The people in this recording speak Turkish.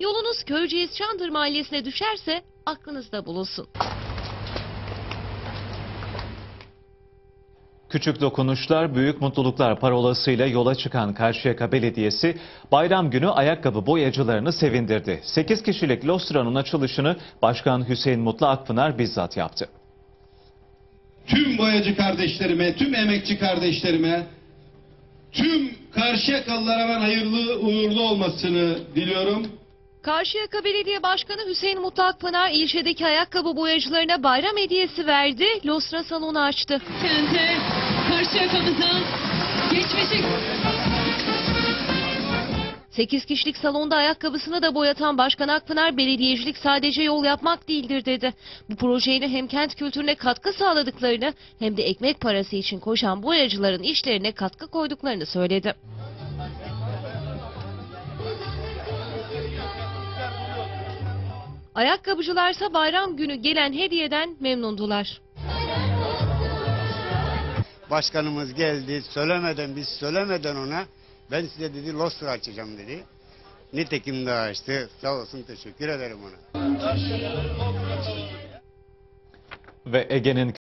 Yolunuz Köyceğiz Çandır Mahallesi'ne düşerse aklınızda bulunsun. Küçük dokunuşlar, büyük mutluluklar parolasıyla yola çıkan Karşıyaka Belediyesi bayram günü ayakkabı boyacılarını sevindirdi. 8 kişilik Lostra'nın açılışını Başkan Hüseyin Mutlu Akpınar bizzat yaptı. tüm boyacı kardeşlerime, tüm emekçi kardeşlerime, tüm Karşıyakalılara ben hayırlı uğurlu olmasını diliyorum. Karşıyaka Belediye Başkanı Hüseyin Mutlu Akpınar ilçedeki ayakkabı boyacılarına bayram hediyesi verdi. Lostra salonu açtı. kente, Karşıyaka'mıza, geçmişe 8 kişilik salonda ayakkabısını da boyatan Başkan Akpınar belediyecilik sadece yol yapmak değildir dedi. Bu projeyle hem kent kültürüne katkı sağladıklarını hem de ekmek parası için koşan boyacıların işlerine katkı koyduklarını söyledi. Ayakkabıcılarsa bayram günü gelen hediyeden memnundular. Başkanımız geldi söylemeden biz söylemeden ona ben size dedi Lostra açacağım dedi. Nitekim de açtı. Sağ olsun teşekkür ederim ona. Ve Ege'nin